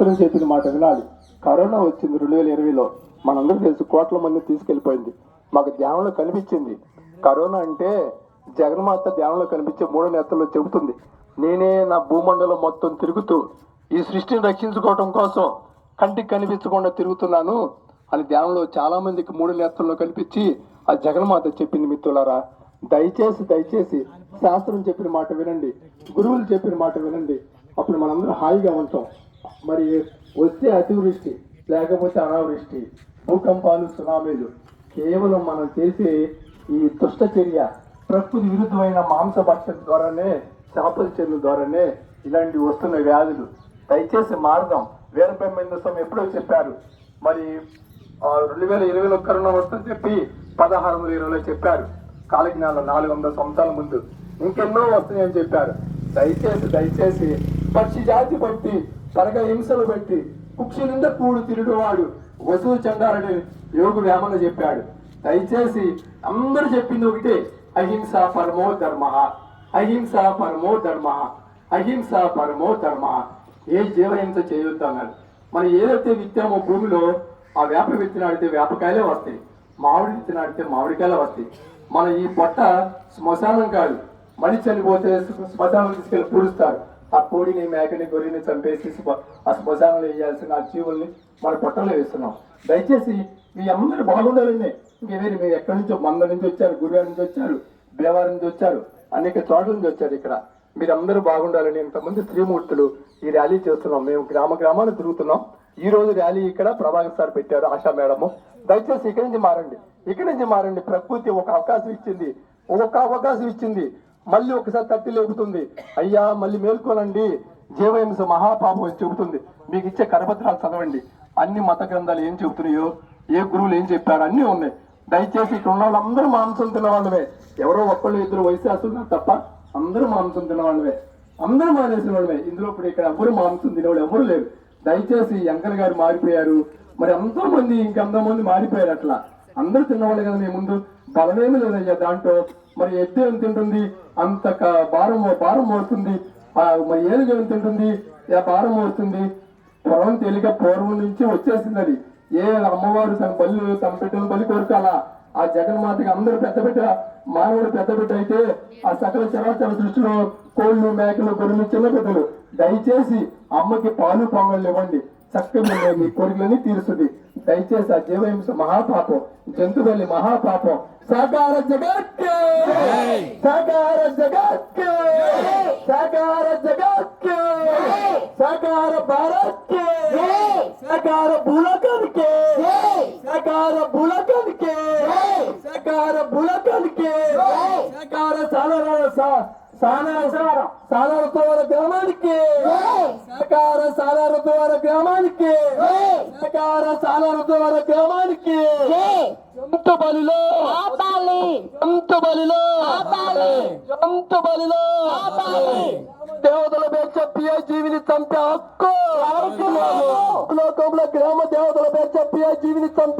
శాస్త్రం చెప్పిన మాట వినాలి. కరోనా వచ్చింది రెండు వేల ఇరవైలో. మనందరూ తెలుసు కోట్ల మంది తీసుకెళ్ళిపోయింది మాకు ధ్యానంలో కనిపించింది. కరోనా అంటే జగన్మాత ధ్యానంలో కనిపించే మూడో నేతల్లో చెబుతుంది. నేనే నా భూమండలం మొత్తం తిరుగుతూ ఈ సృష్టిని రక్షించుకోవడం కోసం కంటికి కనిపించకుండా తిరుగుతున్నాను అని ధ్యానంలో చాలా మందికి మూడు నేతల్లో కనిపించి ఆ జగన్మాత చెప్పింది మిత్రులారా. దయచేసి దయచేసి శాస్త్రం చెప్పిన మాట వినండి. గురువులు చెప్పిన మాట వినండి. అప్పుడు మనందరం హాయిగా ఉంటాం. మరి వస్తే అతివృష్టి లేకపోతే అనావృష్టి భూకంపాలు సునామీలు కేవలం మనం చేసే ఈ దుష్ట చర్య ప్రకృతి విరుద్ధమైన మాంస భక్షణ ద్వారానే చేపల చెరువుల ద్వారానే ఇలాంటివి వస్తున్న వ్యాధులు. దయచేసి మార్గం వీరపై స్వామి ఎప్పుడో చెప్పారు. మరి రెండు వేల ఇరవైలో కరోనా వస్తుందని చెప్పి పదహారు వందల ఇరవైలో చెప్పారు. కాలజ్ఞానం నాలుగు వందల సంవత్సరాల ముందు. ఇంకెన్నో వస్తున్నాయని చెప్పారు. దయచేసి దయచేసి పక్షి జాతి బట్టి పరగ హింసలు పెట్టి కుక్షి నిండా కూడు తిరుగువాడు వసూ చండాలని యోగు వేమన చెప్పాడు. దయచేసి అందరూ చెప్పింది ఒకటే అహింస పరమో ధర్మ అహింస పరమో ధర్మ అహింస పరమో ధర్మ. ఏ జీవహింస చేయొద్దు అన్నాడు. మనం ఏదైతే విత్తామో భూమిలో ఆ వేప విత్తనాడితే వేపకాయలే వస్తాయి మామిడి విత్తనాడితే మామిడికాయలే వస్తాయి. మన ఈ పొట్ట శ్మశానం కాదు మడి చనిపోతే శ్మశానం తీసుకెళ్ళి పూడుస్తారు. ఆ కోడిని మేకని గొర్రెని చంపేసి ఆ శ్మశానంలో వేయాల్సిన ఆ జీవుల్ని మన పొట్టలో వేస్తున్నాం. దయచేసి మీ అందరూ బాగుండాలండి ఇంకేవేరు మీరు ఎక్కడి నుంచో మంద నుంచి వచ్చారు గురువారి నుంచి వచ్చారు దేవారి నుంచి వచ్చారు అనేక చోట్ల నుంచి వచ్చారు ఇక్కడ. మీరందరూ బాగుండాలని ఇంతమంది స్త్రీమూర్తులు ఈ ర్యాలీ చేస్తున్నాం. మేము గ్రామ గ్రామాలు తిరుగుతున్నాం. ఈ రోజు ర్యాలీ ఇక్కడ ప్రభాకర్ సార్ పెట్టారు ఆశా మేడము. దయచేసి ఇక్కడి నుంచి మారండి. ఇక్కడి నుంచి మారండి. ప్రకృతి ఒక అవకాశం ఇచ్చింది. ఒక అవకాశం ఇచ్చింది. మళ్ళీ ఒకసారి తట్టి లేపుతుంది అయ్యా మళ్ళీ మేల్కోనండి. జీవహింస మహాపాపం వచ్చి చెబుతుంది. మీకు ఇచ్చే కరపత్రాలు చదవండి. అన్ని మత గ్రంథాలు ఏం చెబుతున్నాయో ఏ గురువులు ఏం చెప్పారు అన్నీ ఉన్నాయి. దయచేసి ఇక్కడ ఉన్న వాళ్ళందరూ మాంసం తిన్నవాళ్ళమే ఎవరో ఒక్కళ్ళు ఇద్దరు వయసాసులు తప్ప అందరూ మాంసం తిన్నవాళ్ళమే అందరూ మానేసిన వాళ్ళమే. ఇందులో ఇప్పుడు ఇక్కడ ఎవరు మాంసం తినేవాళ్ళు ఎవరు లేరు. దయచేసి ఎంకల్ గారు మారిపోయారు. మరి ఎంతో మంది ఇంకెంతో మంది మారిపోయారు అట్లా. అందరూ తిన్నవాళ్ళు కదా మీ ముందు బలమేమి లేదయ్యా దాంట్లో. మరి ఎద్దు ఏం తింటుంది? అంత క- భారం భారం మోస్తుంది. ఆ, మరి ఏనుగు ఏం తింటుంది? ఆ భారం మోస్తుంది. పొలం తేలిక పూర్వం నుంచి వచ్చేసింది అది. ఏ అమ్మవారు తన బల్లి తమ పెట్టిన బలి కోరుకాలా ఆ జగన్మాతకి అందరూ పెద్ద బిడ్డ మానవుడు పెద్ద బిడ్డ అయితే ఆ సకల చరాచర దృష్టిలో కోళ్ళు మేకలు గొర్రెలు చిన్న బిడ్డలు. దయచేసి అమ్మకి పాలు పొంగళ్ళు ఇవ్వండి. చక్కగా మీ- కోరికలని తీరుస్తుంది. దయచేసి ఆ జీవహింస మహాపాపం జంతు బలి మహాపాపం సాకార జగత్కే! సాకార జగత్కే! సాకార జగత్కే! సాకార భారత్కే! సాకార భూలకన్కే! సాకార భూలకన్కే! సాకార భూలకన్కే! సాకార సాధారణ సాధారణ సాధారణ గ్రామానికి. సహకార సాధారణ గ్రామానికి. సహకార సాధారణ గ్రామానికి. ఎంత బలిలో. ఆపాలి. ఎంత బలిలో. ఆపాలి. ఎంత బలిలో. దేవతల పేరు చెప్పి జీవిని చంపే హక్కు? లోకంలో గ్రామ దేవతల పేరు చెప్పి జీవిని చంపే